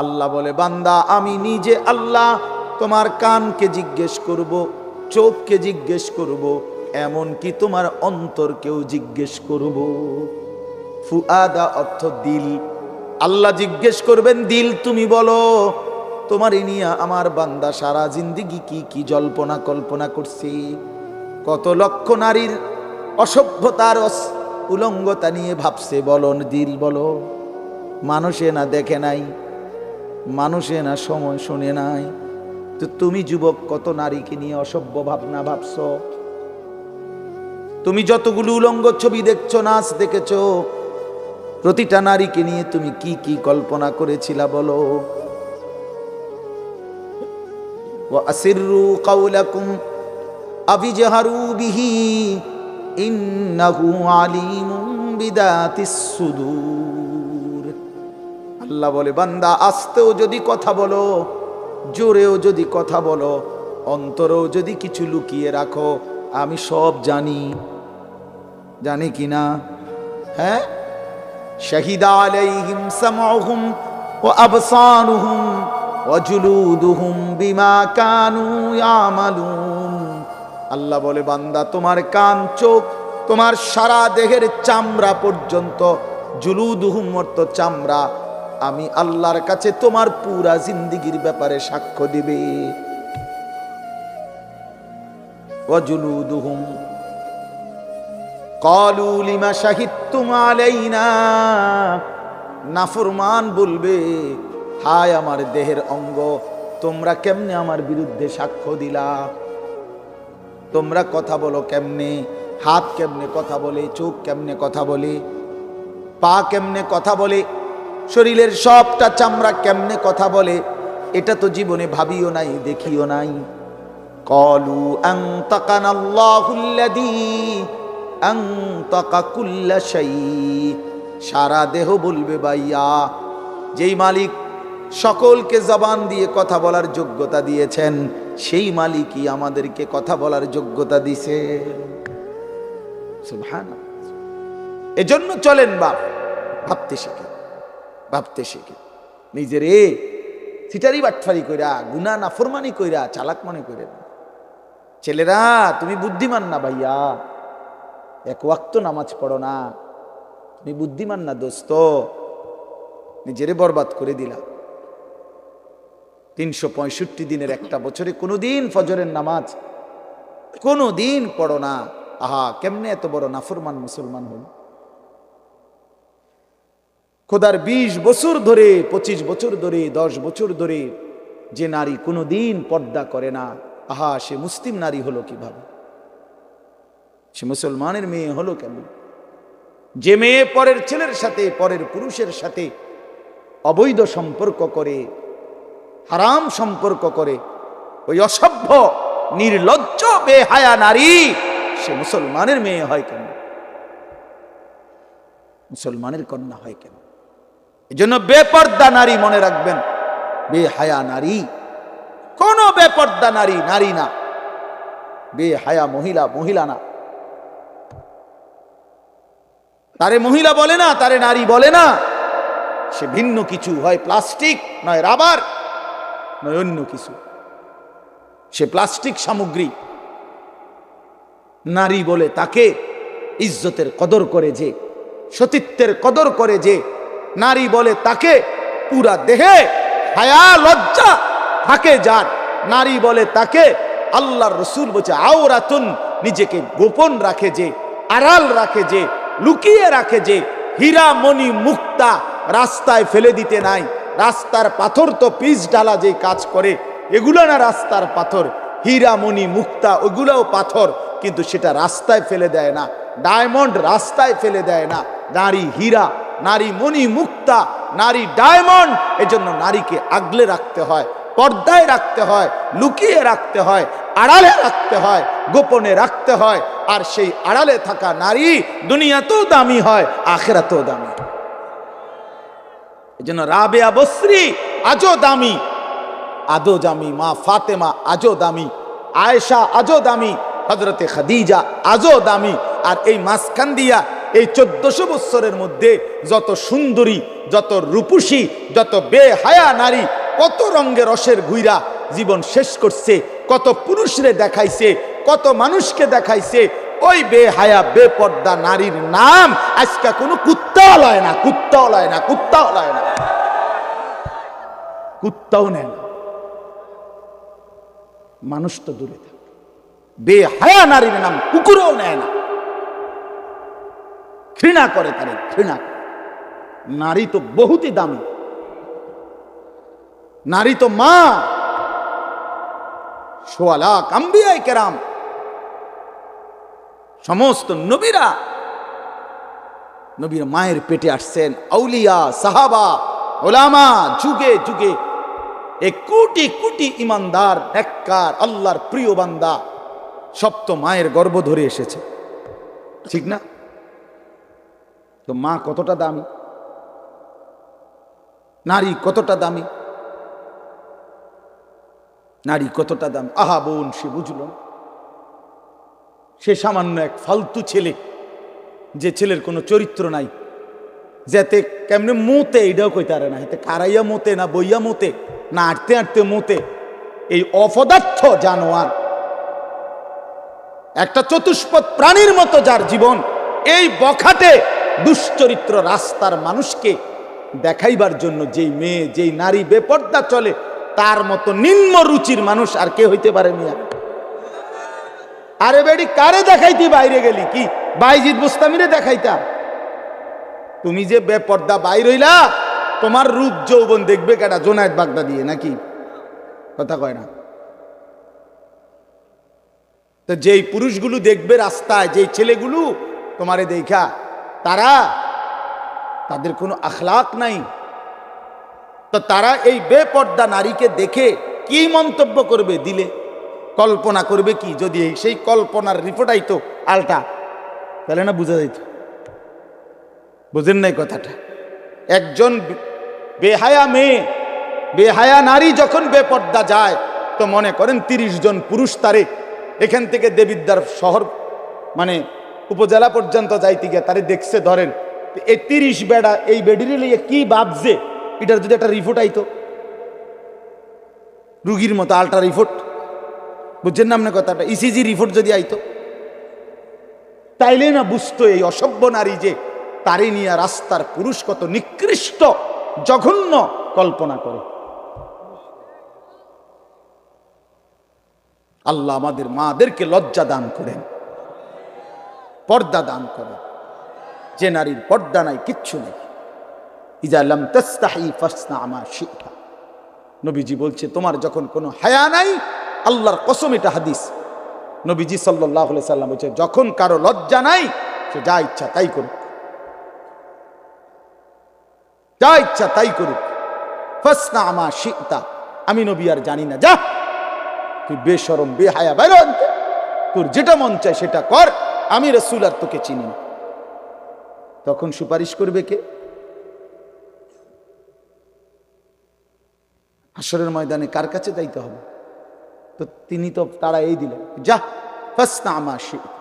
আল্লাহ বলে, বান্দা, আমি নিজে আল্লাহ, তোমার কানকে জিজ্ঞেস করব, চোখকে জিজ্ঞেস করব এমন কি তোমার অন্তরকেও জিজ্ঞেস করব। ফুআদা অর্থ দিল। আল্লাহ জিজ্ঞেস করবেন, দিল তুমি বলো, তোমার নিয়ে আমার বান্দা সারা জিন্দিগি কি কি জল্পনা কল্পনা করছি? কত লক্ষ নারীর অসভ্যতার উলঙ্গতা নিয়ে ভাবছে বলন দিল বলো। মানুষে না দেখে নাই মানুষে না সময় শুনে নাই তো তুমি যুবক কত নারীকে নিয়ে অসভ্য ভাবনা ভাবছো তুমি যতগুলো উলঙ্গ ছবি দেখছো নাচ দেখেছো প্রতিটা নারীকে নিয়ে তুমি কি কি কল্পনা করেছিলা বলো وأسروا قولكم أبجهروا به إنه عليم بذات الصدور আল্লাহ বলে, বান্দা, আস্তেও যদি কথা বলো, জোরেও যদি কথা বলো, অন্তরেও যদি কিছু লুকিয়ে রাখো, আমি সব জানি। জানি কি না? হ্যাঁ? শাহিদা আলাইহিম সামহুম ও আবসানুহুম অজুলুদুহুম বিমা কানু ইয়ামালুন। আল্লাহ বলে, বান্দা, তোমার কান, চোখ, তোমার সারা দেহের চামড়া পর্যন্ত, জুলুদুহুম অর্থ চামড়া আমি আল্লাহর কাছে তোমার পুরা জিন্দিগির ব্যাপারে সাক্ষ্য দিবে। ওয়াজুলুদুহুম। কলু লিমা শাহিদতুম আলাইনা। নাফরমান বলবে, হায় আমার দেহের অঙ্গ, তোমরা কেমনে আমার বিরুদ্ধে সাক্ষ্য দিলা? তোমরা কথা বলো কেমনে? হাত কেমনে কথা বলে? চোখ কেমনে কথা বলে? পা কেমনে কথা বলে? শরীরের সবটা চামড়া কেমনে কথা বলে, এটা তো জীবনে ভাবিও নাই, দেখিও নাই। কলু সারা দেহ বলবে বাইয়া যেই মালিক সকলকে জবান দিয়ে কথা বলার যোগ্যতা দিয়েছেন, সেই মালিকই আমাদেরকে কথা বলার যোগ্যতা দিছে। এজন্য চলেন বাপ, ভাবতে শেখে। ভাবতে শেখে। নিজের সিটারি বাটফারি কইরা গুনা নাফরমানি কইরা, চালাক মনে করে না। ছেলেরা, তুমি বুদ্ধিমান না ভাইয়া। এক ওয়াক্ত নামাজ পড়ো না। তুমি বুদ্ধিমান না দোস্ত। নিজেরে বরবাদ করে দিলা। তিনশো পঁয়ষট্টি দিনের একটা বছরে কোনো দিন ফজরের নামাজ কোনো দিন পড়ো না। আহা, কেমনে এত বড় নাফরমান মুসলমান হল খোদার বিশ বছর ধরে, পঁচিশ বছর ধরে, দশ বছর ধরে যে নারী কোনো দিন পর্দা করে না, আহা, সে মুসলিম নারী হলো কীভাবে? সে মুসলমানের মেয়ে হলো কেমন যে মেয়ে পরের ছেলের সাথে, পরের পুরুষের সাথে অবৈধ সম্পর্ক করে, হারাম সম্পর্ক করে, ওই অসভ্য, নির্লজ্জ, বেহায়া নারী সে মুসলমানের মেয়ে হয় কেন? মুসলমানের কন্যা হয় কেন? এই জন্য বেপর্দা নারী মনে রাখবেন। বেহায়া নারী। কোন বেপর্দা নারী নারী না। বেহায়া মহিলা মহিলা না। তারে মহিলা বলে না, তারে নারী বলে না। সে ভিন্ন কিছু হয়, প্লাস্টিক নয় রাবার, নয় অন্য কিছু। সে প্লাস্টিক সামগ্রী। নারী বলে তাকে ইজ্জতের কদর করে যে, সতীত্বের কদর করে যে নারী বলে তাকে পুরা দেহে হায়া, লজ্জা থাকে যার। নারী বলে তাকে আল্লাহর রসুল বলছে, আওরাতুন নিজেকে গোপন রাখে যে, আড়াল রাখে যে, লুকিয়ে রাখে যে হীরা মণি মুক্তা রাস্তায় ফেলে দিতে নাই। রাস্তার পাথর তো পিচ ডালা যে কাজ করে, এগুলো না রাস্তার পাথর। হীরা মণি মুক্তা, ওগুলোও পাথর, কিন্তু সেটা রাস্তায় ফেলে দেয় না। ডায়মন্ড রাস্তায় ফেলে দেয় না। নারী, হীরা নারী মণি মুক্তা, নারী ডায়মন্ড, এজন্য নারীকে আগলে রাখতে হয়, পর্দায় রাখতে হয়, লুকিয়ে রাখতে হয়, আড়ালে রাখতে হয়, গোপনে রাখতে হয়, আর সেই আড়ালে থাকা নারী দুনিয়াতেও দামি হয়, আখেরাতেও দামি। এই জন্য রাবেয়া বসরি, আজও দামি আদো দামি, মা ফাতেমা আজও দামি, আয়েশা আজও দামি হজরতে খাদিজা আজও দামি, আর এই মাঝখান দিয়া এই চোদ্দশো বৎসরের মধ্যে যত সুন্দরী, যত রূপসী, যত বেহায়া নারী, কত রঙ্গে রসের ঘুইরা জীবন শেষ করছে, কত পুরুষরে দেখাইছে, কত মানুষকে দেখাইছে, ওই বেহায়া, বেপর্দা নারীর নাম আজকে কোনো কুত্তাও লয় না, কুত্তাও লয় না, কুত্তাও লয় না। কুত্তাও নেয় না। মানুষ তো দূরে থাকে। বেহায়া নারীর নাম কুকুরও নেয় না। ঘৃণা করে তারে ঘৃণা নারী তো বহুতই দামি। নারী তো মা। সোয়ালা কাম্বিয়াই কেরাম। সমস্ত নবীরা নবীর মায়ের পেটে আসছেন, আউলিয়া, সাহাবা, ওলামা, যুগে যুগে এ কোটি কোটি ইমানদার, নেককার, আল্লাহর প্রিয় বান্দা সব তো মায়ের গর্ভ ধরে এসেছে। ঠিক না? তো মা কতটা দামি? নারী কতটা দামি? নারী কতটা দাম? আহা বোন, সে বুঝল সে সামান্য এক ফালতু ছেলে, যে ছেলের কোনো চরিত্র নাই। যাতে কেমনে মোতে এইটাও কইতে পারে না। এতে কারাইয়া মোতে না বইয়া মোতে, না আটতে আটতে মোতে, এই অপদার্থ জানোয়ার। একটা চতুষ্পদ প্রাণীর মতো যার জীবন, এই বখাটে দুশ্চরিত্র রাস্তার মানুষকে দেখাইবার জন্য যেই মেয়ে, যেই নারী বেপর্দা চলে, তার মতো নিম্ন রুচির মানুষ আর কে হইতে পারে মিয়া? আরে বেডি, কারে দেখাইতি বাইরে গেলি? কি? বাইজিৎ বুস্তামিরে দেখাইতাম। তুমি যে বেপর্দা বাইর হইলা, তোমার রূপ যৌবন দেখবে কেটা জোনায়েত বাগদা দিয়ে নাকি? কথা কয় না। তো যেই পুরুষগুলো দেখবে রাস্তায়, যেই ছেলেগুলো, তোমারে দেখা তারা তাদের কোনো আখলাক নাই। তো তারা এই বেপর্দা নারীকে দেখে কি মন্তব্য করবে দিলে? কল্পনা করবে কি? যদি সেই কল্পনার রিপোর্ট আইতো আলটা, তাহলে না বোঝা যাইত? বুঝেন নাই কথাটা? একজন বেহায়া মেয়ে, বেহায়া নারী যখন বেপর্দা যায়, তো মনে করেন তিরিশ জন পুরুষ তারে এখান থেকে দেবিদ্যার শহর মানে উপজেলা পর্যন্ত যাইতে গিয়ে তারে দেখছে, ধরেন, এই তিরিশ বেড়া, এই বেডিরে লিয়ে কি ভাবছে? এটার যদি একটা রিপোর্ট আইতো। রুগীর মতো আল্ট্রা রিপোর্ট বুঝছেন না আপনার কথাটা? ইসিজি রিপোর্ট যদি আইতো। তাইলে না বুঝতো এই অসভ্য নারী যে তারে নিয়ে রাস্তার পুরুষ কত নিকৃষ্ট, জঘন্য কল্পনা করে। আল্লাহ আমাদের মাদেরকে লজ্জা দান করেন। পর্দা দান করেন যে নারীর পর্দা নাই, কিচ্ছু নেই। ইজা লাম তাস্তাহি ফাসনা আমা শিখা নবীজি বলছে, তোমার যখন কোনো হায়া নাই, আল্লাহর কসম এটা হাদিস। নবীজি সাল্লাহ সাল্লাম বলছে, যখন কারও লজ্জা নাই, সে যা ইচ্ছা তাই করুক। যা ইচ্ছা তাই করুক। ফাসনা আমা শিখতা আমি নবী আর জানি না, যা। তুই বেসরম বেহায়া বাইর তোর যেটা মন চায় সেটা কর। আমি রসুল আর তোকে চিনি তখন সুপারিশ করবে কে? আসরের ময়দানে কার কাছে যাইতে হবে? তো তিনি তো তারা এই দিলেন, যা ফাস্তা আমা শিখতা